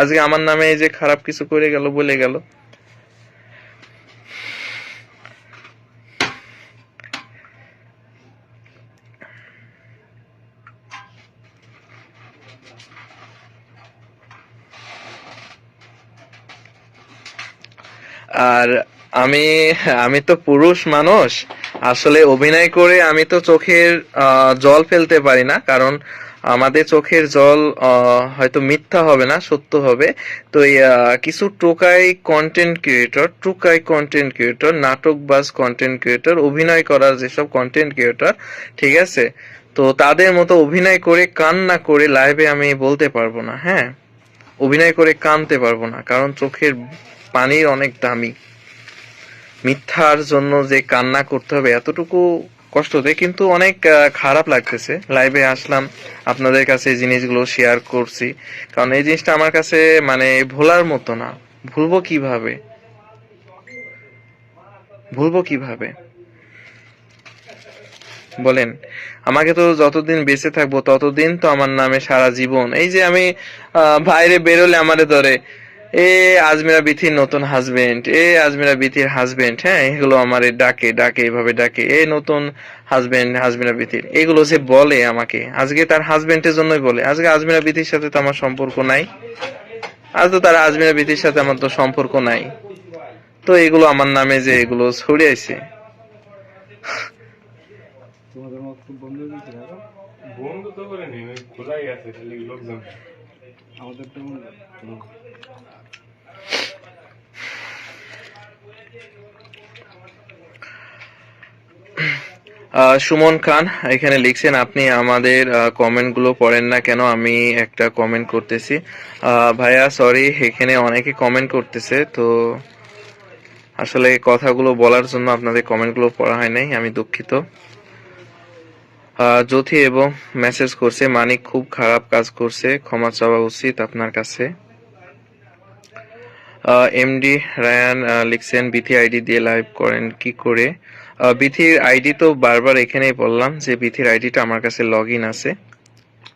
আজকে আমার নামে এই যে খারাপ কিছু করে গেল, বলে গেল। আর আমি আমি তো পুরুষ মানুষ, আসলে অভিনয় করে আমি তো চোখের জল ফেলতে পারি না, কারণ আমাদের চোখের জল হয়তো মিথ্যা হবে না, সত্য হবে। তো কিছু টোকাই কন্টেন্ট ক্রিয়েটর টুকাই কন্টেন্ট ক্রিয়েটর নাটকবাজ কন্টেন্ট ক্রিয়েটর অভিনয় করার যেসব কন্টেন্ট ক্রিয়েটর ঠিক আছে? তো তাদের মতো অভিনয় করে কান্না করে লাইভে আমি বলতে পারব না হ্যাঁ? অভিনয় করে কানতে পারব না, কারণ চোখের পানির অনেক দামি। মিথ্যার জন্য যে কান্না করতে হবে, এতটুকু কষ্ট দেয় কিন্তু অনেক খারাপ লাগতেছে। লাইভে আসলাম, আপনাদের কাছে এই জিনিসগুলো শেয়ার করছি। কারণ এই জিনিসটা আমার কাছে মানে ভোলার মতো না। ভুলবো কীভাবে? ভুলবো কীভাবে? বলেন, আমাকে তো যতদিন বেঁচে থাকব, ততদিন তো আমার নামে সারা জীবন। এই যে আমি বাইরে বেরোলে আমারে ধরে এ আজমিরা বিথির নতুন হাজবেন্ড এ আজমিরা বিথির হাজবেন্ড হ্যাঁ এগুলো আমার ডাকে ডাকে এভাবে ডাকে এ নতুন হাজবেন্ড হাজমিরা বিথির। এগুলো যে বলে আমাকে আজকে তার হাজবেন্ডের জন্যই বলে। আজকে আজমিরা বিথির সাথে তো আমার সম্পর্ক নাই। আজ তো তার আজমিরা বিথির সাথে আমার তো সম্পর্ক নাই। তো এগুলো আমার নামে যে এগুলো ছড়িয়েছে তোমাদের বন্ধ দিতে হবে বন্ধ তো করে নেই খোলাই আছে খালি লোকজন। আমাদের তো বন্ধ হুম। আহ, সুমন খান, এখানে লিখছেন, আপনি আমাদের কমেন্টগুলো পড়েন না কেন? আমি একটা কমেন্ট করতেছি। ভাইয়া সরি এখানে অনেকে কমেন্ট করতেছে, তো আসলে কথাগুলো বলার জন্য আপনাদের কমেন্টগুলো পড়া হয় নাই, আমি দুঃখিত। জ্যোতি এবং মেসেজ করছে, মানিক খুব খারাপ কাজ করছে, ক্ষমা চাওয়া উচিত আপনার কাছে। এমডি রায়ান লিখছেন বিথি আইডি দিয়ে লাইভ করেন, কি করে? বিথির আইডি তো বারবার এখানেই বললাম যে বিথির আইডিটা আমার কাছে লগ ইন আছে।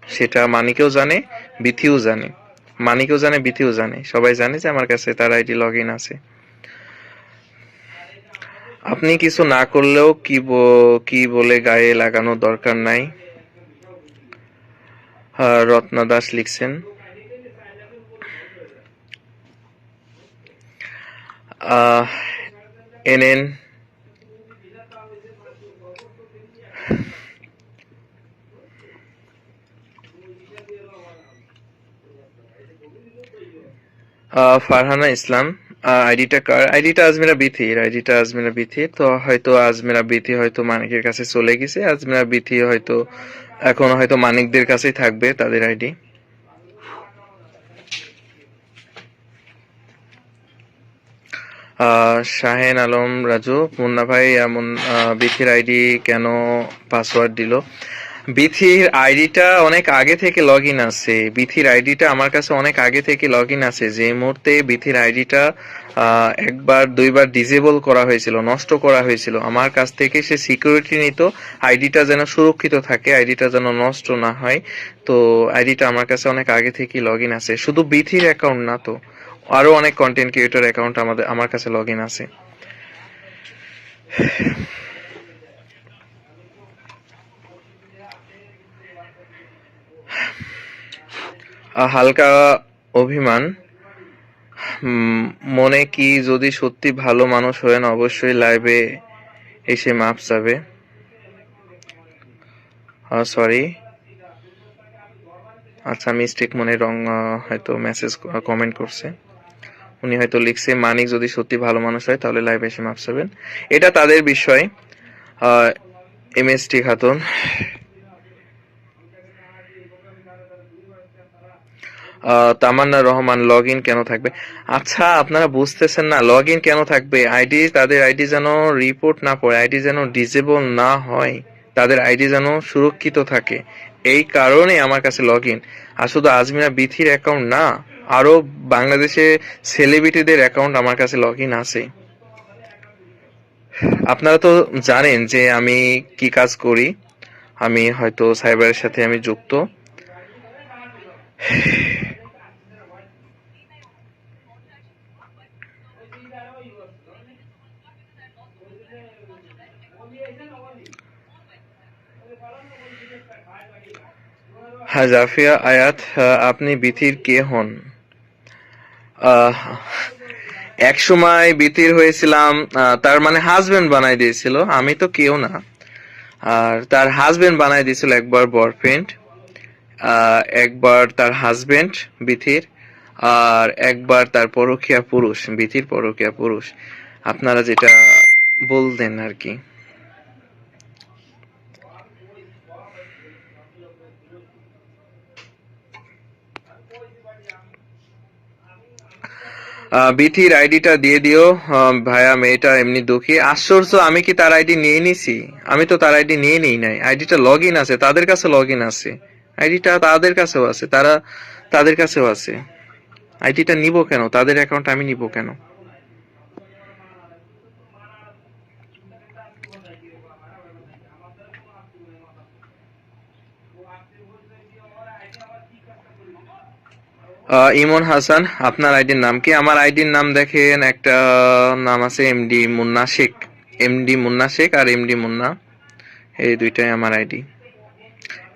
সেটা মানিকেও জানে, বিথিও জানে। মানিকেও জানে, বিথিও জানে। সবাই জানে যে আমার কাছে তার আইডি লগ ইন আছে। আপনি কিছু না করলেও কি কি বলে গায়ে লাগানো দরকার নাই। রত্না দাস লিখছেন, আহ, এনএন ফারহানা ইসলাম আইডিটা কার? আইডিটা আজমিরা আইডিটা আজমিরা তো হয়তো আজমিরা বিথি হয়তো মানিকের কাছে চলে গেছে। আজমিরা বিথি হয়তো এখন হয়তো মানিকদের কাছেই থাকবে তাদের আইডি। শাহেন আলম, রাজু, মুন্না ভাই, এমন বিথির আইডি কেন পাসওয়ার্ড দিল? বিথির আইডিটা অনেক আগে থেকে লগ ইন আছে। বিথির আইডিটা আমার কাছে অনেক আগে থেকে লগ ইন আছে। যে মুহূর্তে বিথির আইডিটা একবার, দুইবার ডিজেবল করা হয়েছিল, নষ্ট করা হয়েছিল, আমার কাছ থেকে সে সিকিউরিটি নিত, আইডিটা যেন সুরক্ষিত থাকে, আইডিটা যেন নষ্ট না হয়, তো আইডিটা আমার কাছে অনেক আগে থেকেই লগ ইন আছে। শুধু বিথির অ্যাকাউন্ট না তো, আরও অনেক কন্টেন্ট ক্রিয়েটর অ্যাকাউন্ট আমাদের, আমার কাছে লগ ইন আছে। হালকা অভিমান। মনে কি যদি সত্যি ভালো মানুষ হয়েন, অবশ্যই লাইভে এসে মাপ চাবে। সরি আচ্ছা মিস্টেক মনে রং হয়তো মেসেজ কমেন্ট করছে। উনি হয়তো লিখছে, মানিক যদি সত্যি ভালো মানুষ হয়, তাহলে লাইভে এসে মাপ চাবেন। এটা তাদের বিষয়। M S T Khatun. Tamanna Rahman log in কেন থাকবে? আচ্ছা আপনারা বুঝতেছেন না লগ ইন কেন থাকবে? আইডি তাদের আইডি যেন রিপোর্ট না পড়ে আইডি যেন ডিজেবল না হয়, তাদের আইডি যেন সুরক্ষিত থাকে। এই কারণে আমার কাছে লগ ইন আর শুধু আজমিরা বিথির অ্যাকাউন্ট না, আরও বাংলাদেশে সেলিব্রিটিদের অ্যাকাউন্ট আমার কাছে লগ ইন আছে। আপনারা তো জানেন যে আমি কি কাজ করি, আমি হয়তো সাইবারের সাথে আমি যুক্ত। হ্যাঁ জাফিয়া, আয়াত আপনি বিথির কে হন? এক সময় বিথির হয়েছিলাম তার মানে হাজবেন্ড বানাই দিয়েছিল, আমি তো কেউ না। আর তার হাজবেন্ড বানাই দিয়েছিল একবার বয়ফ্রেন্ড একবার তার হাজবেন্ড বিথির আর একবার তার পরকীয়া পুরুষ, বিথির পরকীয়া পুরুষ। আপনারা যেটা বলতেন আর কি। বিথির আইডিটা দিয়ে দিও। ভাইয়া, মেয়েটা এমনি দুঃখী। আশ্চর্য, আমি কি তার আইডি নিয়ে নিছি? আমি তো তার আইডি নিয়ে নিই নাই। আইডিটা লগ ইন আছে, তাদের কাছে লগ ইন আছে। আইডিটা তাদের কাছেও আছে, তারা তাদের কাছেও আছে। আইডিটা নিব কেন? তাদের অ্যাকাউন্ট আমি নিব কেন? ইমন হাসান, আপনার আইডির নাম কি? আমার আইডির নাম দেখেন একটা নাম আছে এমডি মুন্না শেখ। এমডি মুন্না শেখ আর এমডি মুন্না, এই দুইটাই আমার আইডি।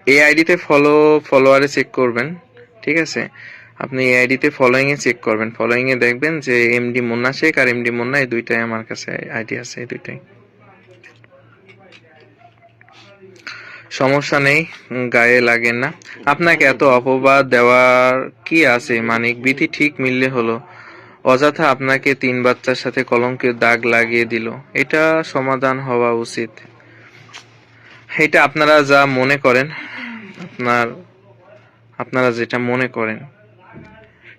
এই আইডিতে ফলো ফলোয়ারে চেক করবেন, ঠিক আছে? আপনি এই আইডিতে ফলোয়িং এ চেক করবেন। ফলোয়িং এ দেখবেন যে এমডি মুন্না শেখ আর এমডি মুন্না এই দুইটাই আমার কাছে আইডি আছে, এই দুইটাই। সমস্যা নেই, গায়ে লাগে না। আপনাকে এত অপবাদ দেওয়ার কি আছে? মানিক বিধি ঠিক মিললে হলো। অযথা আপনাকে তিন বাচ্চার সাথে কলঙ্কের দাগ লাগিয়ে দিল। এটা সমাধান হওয়া উচিত। এটা আপনারা যা মনে করেন, আপনার, আপনারা যেটা মনে করেন,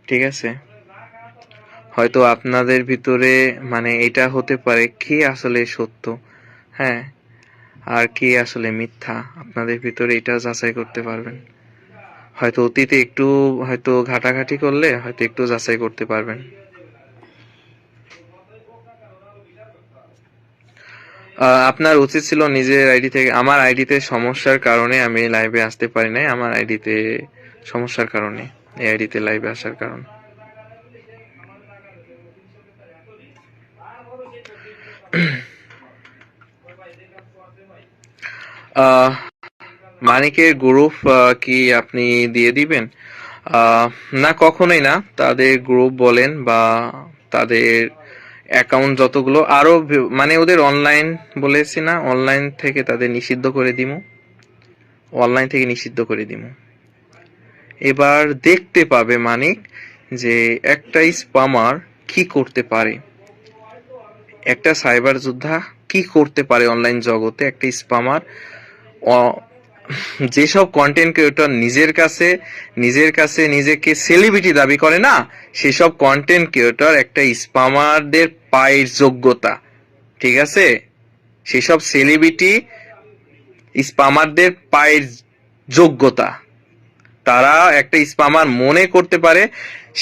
ঠিক আছে? হয়তো আপনাদের ভিতরে মানে এটা হতে পারে কি আসলে সত্য হ্যাঁ? আর কি আসলে মিথ্যা, আপনাদের ভিতরে এটা যাচাই করতে পারবেন। হয়তো অতীতে একটু, হয়তো ঘাটাঘাটি করলে হয়তো একটু যাচাই করতে পারবেন। আপনার উচিত ছিল নিজের আইডি থেকে, আমার আইডিতে সমস্যার কারণে আমি লাইভে আসতে পারি নাই, আমার আইডিতে সমস্যার কারণে, এই আইডিতে লাইভে আসার কারণ। মানিকের গ্রুপ কি আপনি দিয়ে দিবেন? না, কখনোই না। তাদের গ্রুপ বলেন বা তাদের অ্যাকাউন্ট যতগুলো, আরও ভি- মানে ওদের অনলাইন বলেছি না অনলাইন থেকে তাদের নিষিদ্ধ করে দিমু। অনলাইন থেকে নিষিদ্ধ করে দিমু। এবার দেখতে পাবে মানিক যে একটা স্পামার কি করতে পারে। একটা সাইবার যোদ্ধা কি করতে পারে অনলাইন জগতে একটা স্পামার যেসব কন্টেন্ট ক্রিয়েটর নিজের কাছে নিজের কাছে নিজেকে সেলিব্রিটি দাবি করে না, সেসব কন্টেন্ট ক্রিয়েটর একটা স্পামারদের পায়ের যোগ্যতা। ঠিক আছে? সেসব সেলিব্রিটি স্পামারদের পায়ের যোগ্যতা। তারা একটা স্পামার মনে করতে পারে,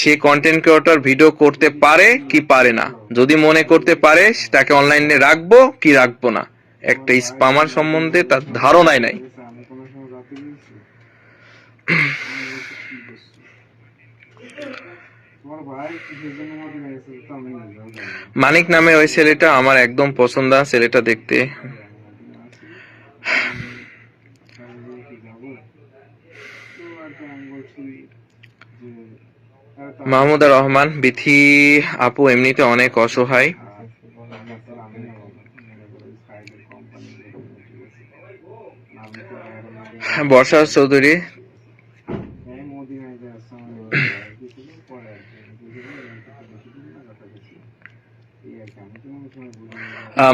সে কন্টেন্ট ক্রিয়েটর ভিডিও করতে পারে কি পারে না। যদি মনে করতে পারে, তাকে অনলাইনে রাখব কি রাখব না। একটা স্পামার সম্বন্ধে তার ধারণাই নাই ঠিক আছে, আমি কোনো সময় রাতে গিয়েছি তোমার ভাই কিসের জন্য মদিনা গেছে তো আমি নিজেও জানি না। মানিক নামে ওই ছেলেটা আমার একদম পছন্দ ছেলেটা দেখতে। মাহমুদা রহমান, বিথি আপু এমনিতে অনেক অসহায়। বর্ষা বলে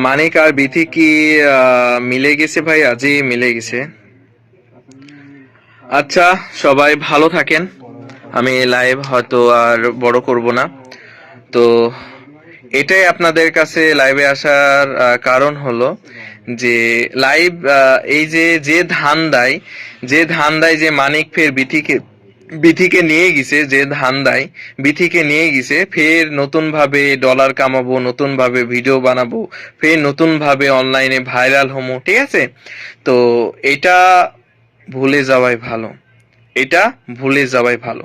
মানিক আর বিথি কি মিলে গেছে ভাই? আজই মিলে গেছে। আচ্ছা সবাই ভালো থাকেন। আমি লাইভ হয়তো আর বড় করব না। তো এটাই আপনাদের কাছে লাইভে আসার কারণ হলো যে লাইভ এই যে যে ধান দেয় যে ধান দেয় যে মানিক ফের বিথিকে বিথিকে নিয়ে গেছে যে ধান দেয় বিথিকে নিয়ে গেছে, ফের নতুন ভাবে ডলার কামাবো নতুন ভাবে ভিডিও বানাবো, ফের নতুন ভাবে অনলাইনে ভাইরাল হমো ঠিক আছে? তো এটা ভুলে যাওয়াই ভালো। এটা ভুলে যাওয়াই ভালো।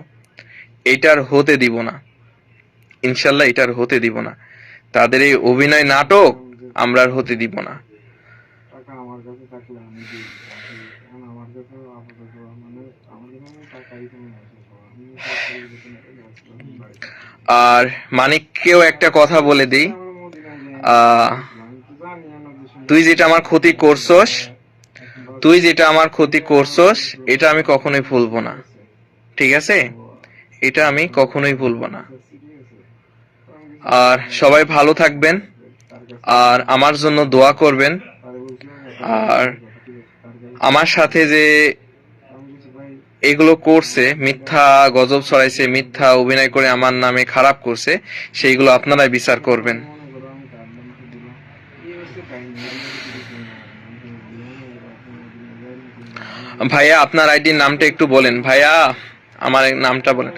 এটার হতে দিব না। ইনশাল্লাহ এটার হতে দিব না। তাদের এই অভিনয় নাটক আমরা আর হতে দিব না টাকা আমার কাছে থাকলে আমি দিই এখন আমার কাছে আপাতত মানে আমার আর মানিককেও একটা কথা বলে দিই। তুই যেটা আমার ক্ষতি করছস, তুই যেটা আমার ক্ষতি করছস, এটা আমি কখনোই ভুলবো না। ঠিক আছে? এটা আমি কখনোই ভুলবো না। আর সবাই ভালো থাকবেন, আর আমার জন্য দোয়া করবেন। আর আমার সাথে যে এগুলো করছে, মিথ্যা গজব ছড়াইছে, মিথ্যা অভিনয় করে আমার নামে খারাপ করছে, সেইগুলো আপনারাই বিচার করবেন। ভাইয়া, আপনার আইডির নামটা একটু বলেন। ভাইয়া, আমার নামটা বলেন।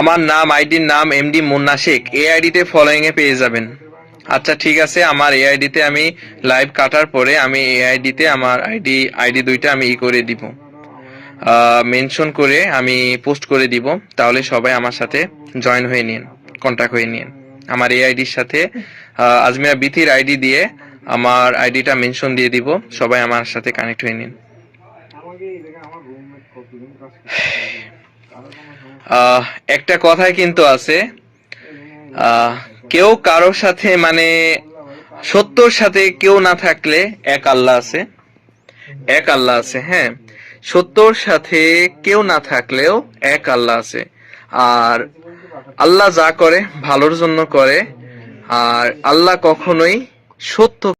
আমার নাম আইডির নাম এমডি মুন্না শেখ। এই আইডিতে ফলোয়িং এ পেয়ে যাবেন। আচ্ছা ঠিক আছে, আমার এই আইডিতে আমি লাইভ কাটার পরে আমি এই আইডিতে আমার আইডি আইডি দুইটা আমি ই করে দিব। মেনশন করে আমি পোস্ট করে দিব। তাহলে সবাই আমার সাথে জয়েন হয়ে নিন কন্টাক্ট হয়ে নিন। আমার এই আইডির সাথে আজমিরা বিথির আইডি দিয়ে আমার আইডিটা মেনশন দিয়ে দিব। সবাই আমার সাথে কানেক্ট হয়ে নিন। একটা কথাই কিন্তু আছে কেউ কারোর সাথে মানে সত্যর সাথে কেউ না থাকলে এক আল্লাহ আছে। এক আল্লাহ আছে হ্যাঁ। সত্যর সাথে কেউ না থাকলেও এক আল্লাহ আছে। আর আল্লাহ যা করে, ভালোর জন্য করে, আর আল্লাহ কখনোই সত্য